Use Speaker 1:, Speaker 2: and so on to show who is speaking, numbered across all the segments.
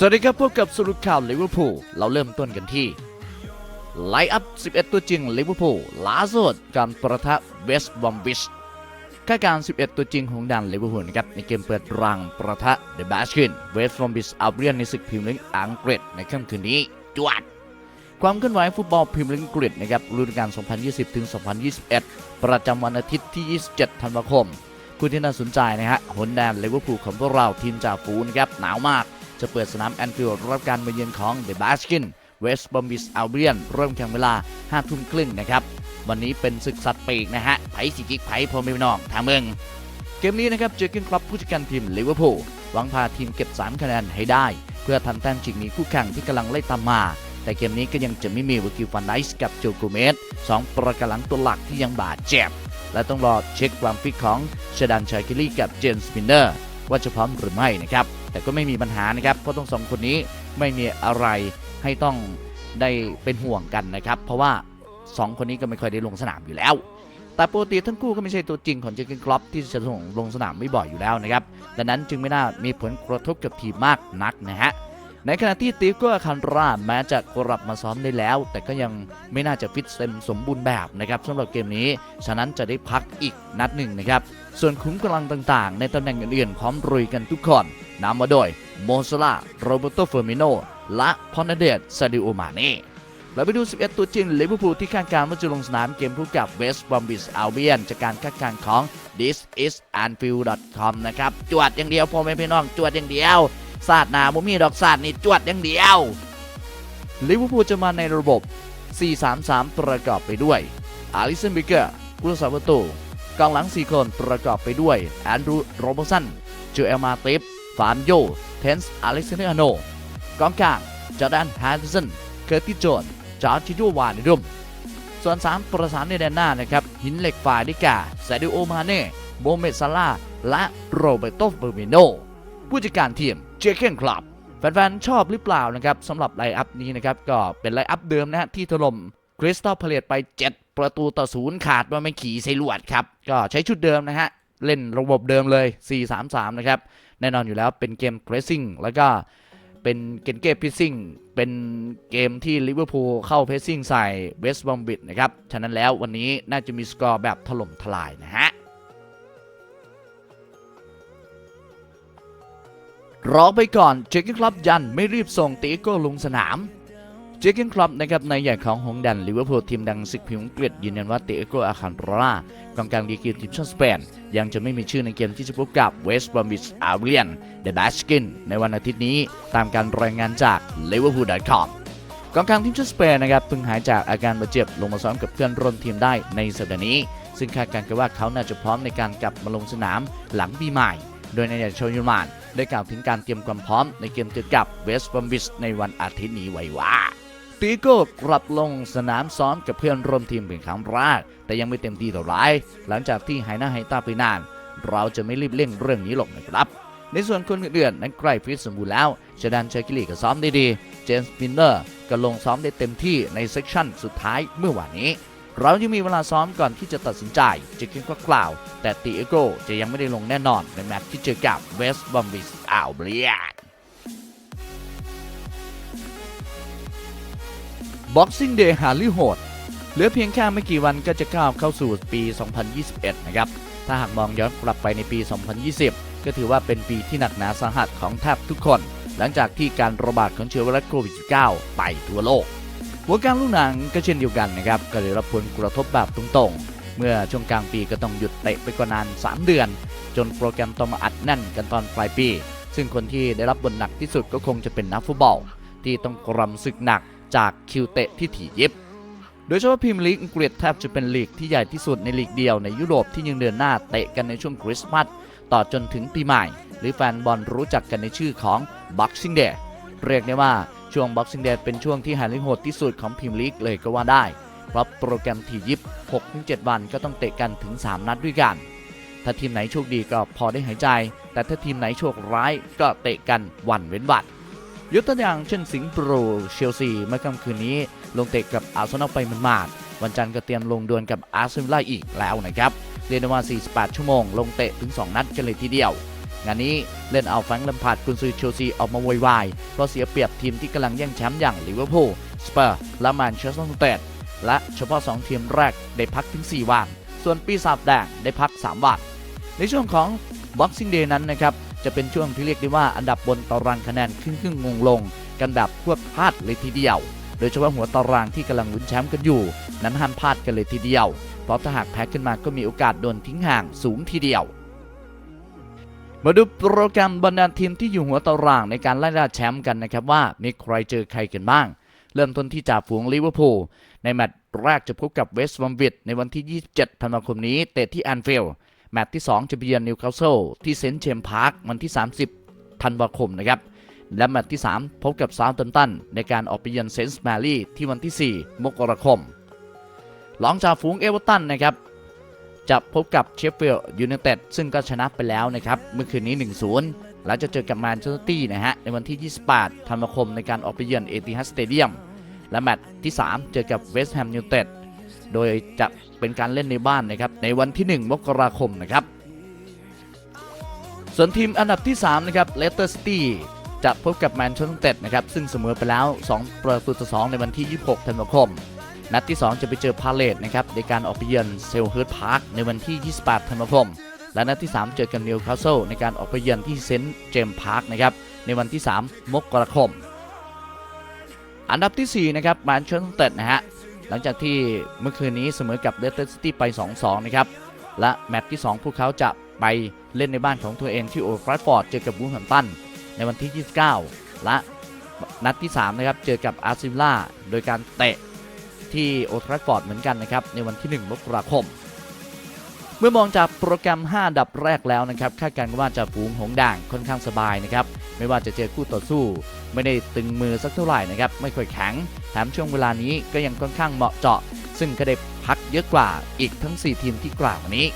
Speaker 1: สวัสดีครับพบกับสรุปข่าวลิเวอร์พูลเราเริ่มต้นกันที่ไลอัพ 11 ตัวจริงลิเวอร์พูลล่าสุดการประทะเวสต์บอมบิชคาการ 11 ตัวจริงของดันลิเวอร์พูลนะครับในเกมเปิดรังประทะเดอะบาสคินเวสต์บอมบิชอัลเบียนในศึกพรีเมียร์ลีกอังกฤษในค่ำคืนนี้จวดความเคลื่อนไหวฟุตบอลพรีเมียร์ลีกอังกฤษนะครับฤดูกาล 2020ถึง2021 ประจำวันอาทิตย์ที่ 27 ธันวาคม คู่ที่น่าสนใจนะฮะหนแดนลิเวอร์พูลของพวกเราทีมจ่าฝูนะครับหนาวมาก จะเปิดสนามแอนฟิลด์รับการมาเยือนของเดอะบาสกินเวสต์บอมบิสอัลเบียนเริ่มแข่งเวลา5ทุ่มครึ่งนะครับ วันนี้เป็นศึกสัตว์ปีกนะฮะไผสิกิกไผพอไม่น้องทางเมือง เกมนี้นะครับเจอกินครับผู้จัดการทีมลิเวอร์พูลหวังพาทีมเก็บ 3 คะแนนให้ได้ เพื่อทันแต้มชิงหนีคู่แข่งที่กำลังไล่ตามมา แต่เกมนี้ก็ยังจะไม่มีวิกิฟันไดส์กับโจโกเมสสองประกำลังตัวหลักที่ยังบาดเจ็บ และต้องรอเช็คความฟิตของเชดันชาคิลี่กับเจนสปินเนอร์ว่าจะพร้อมหรือไม่นะครับ แต่ก็ไม่มีปัญหานะครับเพราะต้องสองคนนี้ไม่มีอะไรให้ต้องได้เป็นห่วงกันนะครับ เพราะว่า 2 คนนี้ก็ไม่ค่อยได้ลงสนามอยู่แล้ว แต่ปกติทั้งคู่ก็ไม่ใช่ตัวจริงของเจอร์เกนคลอปที่จะส่งลงสนามไม่บ่อยอยู่แล้วนะครับดังนั้นจึงไม่น่ามีผลกระทบกับทีมมากนักนะฮะ ในขณะที่ติโก้คันราแม้จะกลับมาซ้อมได้แล้ว แต่ก็ยังไม่น่าจะฟิตเต็มสมบูรณ์แบบนะครับสำหรับเกมนี้ ฉะนั้นจะได้พักอีกนัดหนึ่งนะครับ ส่วนคุ้มกำลังต่างๆ ในตำแหน่งอื่นๆพร้อมรุยกันทุกคนนำมาโดยโมซาลาโรเบโตเฟอร์มิโนและพอนเดตซาดิโอมาเน่เราไปดู 11 ตัวจริงลิเวอร์พูลที่คาดการณ์ว่าจะลงสนามเกมพบกับเวสต์บอมบิสอัลเบียนจากการคาดการณ์ของ this is anfield com นะครับ จวดอย่างเดียวพ่อแม่พี่น้อง จวดอย่างเดียว ศาสตร์หนาบ่มีดอกศาสตร์นี่จวดอย่างเดียวลิเวอร์พูลจะมาในระบบ 4-3-3 ประกอบไปด้วยอาริสันบิเกอร์กุลสาประตูกองหลัง 4 คนประกอบไปด้วยแอนดรูโรบสันโจเอลมาติฟฟานโยเทนส์อเล็กซานเดอร์โนกองกลางจอร์แดนแฮนเดอร์สันเคอร์ติสโจนจอร์จิโดวานรุมส่วน 3 ประสานในแดนหน้านะครับ หินเหล็กฝ่ายดิกาซดิโอมาเน่โมเมดซาลาและโรเบโตเฟอร์มิโน ผู้จัดการทีมเจเคนคลับแฟนๆ ชอบหรือเปล่านะครับสำหรับไลน์อัพนี้นะครับ ก็เป็นไลน์อัพเดิมนะฮะที่ถล่มคริสตัลพาเลตไป 7 ประตูต่อศูนย์ขาดว่าไม่ขี่ใส่ลวดครับ ก็ใช้ชุดเดิมนะฮะ เล่นระบบเดิมเลย 4-3-3 นะครับ แน่นอนอยู่แล้วเป็นเกม pressing แล้วก็เป็นเกมเกมพิซซิ่งเป็นเกมที่ลิเวอร์พูลเข้าเพสซิ่งใส่เวสต์บอมบิดนะครับ ฉะนั้นแล้ววันนี้น่าจะมีสกอร์แบบถล่มทลายนะฮะ รอไปก่อนเจคเกนคลับยันไม่รีบส่งตีโก้ลงสนาม เจคเกนคลับนะครับในใหญ่ของหงดันลิเวอร์พูลทีมดังศึกพิมพ์อังกฤษยืนยันว่าเตโก้อาคันร่ากองกลางดีกรีทีมชาติสเปนยังจะไม่มีชื่อในเกมที่จะพบกับเวสต์บอมบิชอาเวียนเดอะบาสกินในวันอาทิตย์นี้ตามการรายงานจาก liverpool.com กองกลางทีมชาติสเปนนะครับเพิ่งหายจากอาการบาดเจ็บลงมาซ้อมกับเพื่อนร่วมทีมได้ในสัปดาห์นี้ ซึ่งคาดการณ์กันว่าเขาน่าจะพร้อมในการกลับมาลงสนามหลังปีใหม่ โดยนายโชยุมาน ได้กล่าวถึงการเตรียมความพร้อมในเกมเจอกับเวสต์บอมบิชในวันอาทิตย์นี้ไว้ว่าตีโก้กลับลงสนามซ้อมกับเพื่อนร่วมทีมเป็นครั้งแรกแต่ยังไม่เต็มที่เท่าไหรหลังจากที่หายหน้าหายตาไปนาน เราจะไม่รีบเร่งเรื่องนี้หรอกนะครับ ในส่วนคนอื่นๆนั้นใกล้ฟิตสมบูรณ์แล้วชดันเชอร์กิลีก็ซ้อมได้ดี เจมส์ปินเนอร์ก็ลงซ้อมได้เต็มที่ในเซสชั่นสุดท้ายเมื่อวานนี้ เรายังมีเวลาซ้อมก่อนที่จะตัดสินใจจะกินก็กล่าว แต่ตีเอโกจะยังไม่ได้ลงแน่นอนในแมตช์ที่เจอกับเวสต์บอมบิสอัลเบียน Boxing Day หาลือโหดเหลือเพียงแค่ไม่กี่วันก็จะก้าวเข้าสู่ปี 2021 นะครับ ถ้าหากมองย้อนกลับไปในปี 2020 ก็ถือว่าเป็นปีที่หนักหนาสาหัสของแทบทุกคน หลังจากที่การระบาดของเชื้อไวรัสโควิด -19 ไปทั่วโลก วงการลูกหนังก็เช่นเดียวกันนะครับก็ได้รับผลกระทบแบบตรงๆ เมื่อช่วงกลางปีก็ต้องหยุดเตะไปกว่านาน 3 เดือน จนโปรแกรมต้องมาอัดแน่นกันตอนปลายปี ซึ่งคนที่ได้รับบทหนักที่สุดก็คงจะเป็นนักฟุตบอล ที่ต้องกรำศึกหนักจากคิวเตะที่ถี่ยิบ โดยเฉพาะพรีเมียร์ลีกอังกฤษแทบจะเป็นลีกที่ใหญ่ที่สุดในลีกเดียวในยุโรปที่ยังเดินหน้าเตะกันในช่วงคริสต์มาสต่อจนถึงปีใหม่ หรือแฟนบอลรู้จักกันในชื่อของ Boxing Day เรียกได้ว่า ช่วง Boxing Day เป็นช่วงที่หายลิโหดที่สุดของพรีเมียร์ลีกเลยก็ว่าได้ เพราะโปรแกรมถี่ยิบ 6-7 วันก็ต้องเตะกันถึง 3 นัดด้วยกัน ถ้าทีมไหนโชคดีก็พอได้หายใจ แต่ถ้าทีมไหนโชคร้ายก็เตะกันวันเว้นวันยกตัวอย่างเช่นสิงห์โปรเชลซีเมื่อค่ำคืนนี้ ลงเตะกับอาร์เซนอลไปมันมาดวันจันทร์ก็เตรียมลงดวลกับอาร์เซนอลอีกแล้วนะครับเรียกได้ว่า 48 ชั่วโมง ลงเตะถึง 2 นัดกันเลยทีเดียว งานนี้เล่นเอาแฟรงค์แลมพาร์ดกุนซือเชลซีออกมาโวยวายเพราะเสียเปรียบทีมที่กำลังแย่งแชมป์อย่างลิเวอร์พูลสเปอร์และแมนเชสเตอร์ยูไนเต็ดและเฉพาะ 2 ทีมแรกได้พักถึง 4 วัน ส่วนปีศาจแดงได้พัก 3 วัน ในช่วงของ Boxing Day นั้นนะครับ จะเป็นช่วงที่เรียกได้ว่าอันดับบนตารางคะแนนขึ้นขึ้นงงลง กันแบบพวดพลาดเลยทีเดียว โดยเฉพาะหัวตารางที่กำลังลุ้นแชมป์กันอยู่ นั้นห้ามพลาดกันเลยทีเดียว เพราะถ้าหากแพ้ขึ้นมาก็มีโอกาสโดนทิ้งห่างสูงทีเดียว มาดูโปรแกรมบรรดาทีมที่อยู่หัวตารางในการไล่ล่าแชมป์กันนะครับว่ามีใครเจอใครกันบ้าง เริ่มต้นที่จ่าฝูงลิเวอร์พูลในแมตช์แรกจะพบกับเวสต์บอมวิดในวันที่ 27 ธันวาคมนี้ เตะที่แอนฟิลด์แมตช์ที่ 2 จะไปเยือนนิวคาสเซิลที่เซนต์เจมส์พาร์ควันที่ 30 ธันวาคมนะครับและแมตช์ที่ 3 พบกับซาร์ตันตันในการออกไปเยือนเซนต์แมรี่ที่วันที่ 4 มกราคมหลังจากฝูงเอเวอร์ตันนะครับ จะพบกับเชฟฟิลยูไนเต็ดซึ่งก็ชนะไปแล้วนะครับเมื่อคืนนี้ 1-0 แล้วจะเจอกับแมนเชสเตอร์ตี้นะฮะในวันที่ 28 ธันวาคมในการออกไปเยือนเอติฮัดสเตเดียมและแมตช์ที่ 3 เจอกับเวสต์แฮมยูไนเต็ดโดยจะเป็นการเล่นในบ้านนะครับในวันที่ 1 มกราคมนะครับส่วนทีมอันดับที่ 3 นะครับเลสเตอร์ซิตี้จะพบกับแมนเชสเตอร์ยูไนเต็ดนะครับซึ่งเสมอไปแล้ว 2 ประตูต่อ2ในวันที่ 26 ธันวาคม นัดที่ 2 จะไปเจอพาเลตนะครับในการออกไปเยือนเซลเฮิร์ตพาร์คในวันที่ 28 ธันวาคม และนัดที่ 3 เจอกันนิวคาสเซิลในการออกไปเยือนที่เซนต์เจมส์พาร์คนะครับในวันที่ 3 มกราคม อันดับที่ 4 นะครับแมนเชสเตอร์นะฮะหลังจากที่เมื่อคืนนี้เสมอกับเลสเตอร์ซิตี้ไป 2-2 นะครับ และแมตช์ที่ 2 พวกเขาจะไปเล่นในบ้านของตัวเองที่โอลด์ทราฟฟอร์ดเจอกับบูฟแฮมตันในวันที่ 29 และนัดที่ 3 นะครับ เจอกับอาร์ซิล่า โดยการเตะ ที่โอทราฟอร์ดเหมือนกันนะครับในวันที่ 1 มกราคม เมื่อมองจากโปรแกรม 5 ดับแรกแล้วนะครับคาดการณ์ว่าจะฝูงหงด่างค่อนข้างสบายนะครับไม่ว่าจะเจอคู่ต่อสู้ ไม่ได้ตึงมือสักเท่าไหร่นะครับไม่ค่อยแข็งแถมช่วงเวลานี้ก็ยังค่อนข้างเหมาะเจาะ ซึ่งก็ได้พักเยอะกว่าอีกทั้ง 4 ทีมที่กล่าวมานี้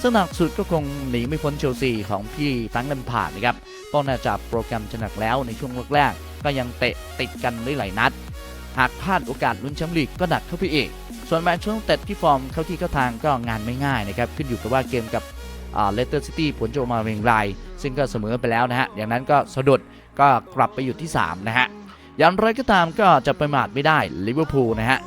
Speaker 1: ซึ่งหนักสุดก็คงหนีไม่พ้นเชลซีของพี่ฟรงค์แลมพาร์ดนะครับเพราะน่าจะโปรแกรมจะหนักแล้วในช่วงแรกๆก็ยังเตะติดกันหลายๆนัด หากพลาดโอกาสลุ้นแชมป์ลีกก็หนักเข้าไปอีก ส่วนแมนเชสเตอร์ยูไนเต็ดที่ฟอร์มเข้าที่เข้าทางก็งานไม่ง่ายนะครับ ขึ้นอยู่กับว่าเกมกับเลสเตอร์ซิตี้ผลจะออกมาเป็นไร ซึ่งก็เสมอไปแล้วนะฮะอย่างนั้นก็สะดุดก็กลับไปอยู่ที่ 3 นะฮะอย่างไรก็ตามก็จะประมาทไม่ได้ลิเวอร์พูลนะฮะ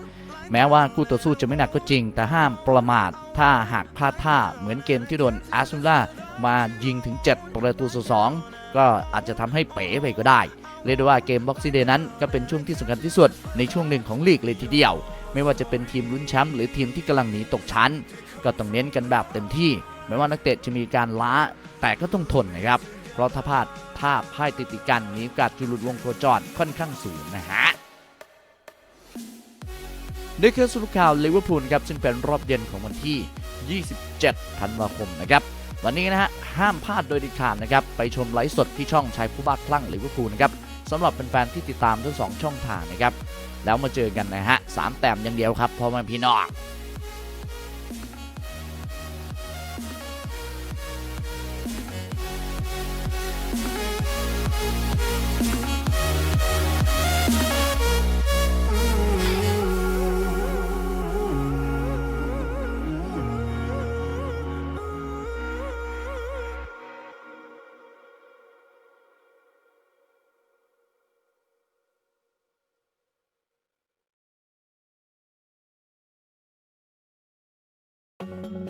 Speaker 1: แม้ว่าคู่ต่อสู้จะไม่หนักก็จริง แต่ห้ามประมาท ถ้าหากพลาดท่าเหมือนเกมที่โดนอาร์เซนอลมายิงถึง 7 ประตูต่อสองก็อาจจะทำให้เป๋ไปก็ได้ เรียกได้ว่าเกมบ็อกซิเดย์นั้นก็เป็นช่วงที่สำคัญที่สุดในช่วงหนึ่งของลีกเลยทีเดียว ไม่ว่าจะเป็นทีมลุ้นแชมป์หรือทีมที่กำลังหนีตกชั้น ก็ต้องเน้นกันแบบเต็มที่ไม่ว่านักเตะจะมีการล้าแต่ก็ต้องทนนะครับ เพราะถ้าพลาดท่าพ่ายติดติกันมีโอกาสจุลุดวงโคจรค่อนข้างสูงนะฮะนี่คือสรุปข่าวลิเวอร์พูลครับซึ่งเป็นรอบเย็นของวันที่ 27 ธันวาคมนะครับ วันนี้นะฮะห้ามพลาดโดยเด็ดขาดนะครับ ไปชมไลฟ์สดที่ช่องชายผู้บ้าคลั่งลิเวอร์พูลนะครับ สำหรับเป็นแฟนๆที่ติดตามทั้งสองช่องทางนะครับแล้วมาเจอกันนะฮะสามแต้มอย่างเดียวครับพ่อแม่พี่น้อง Thank you.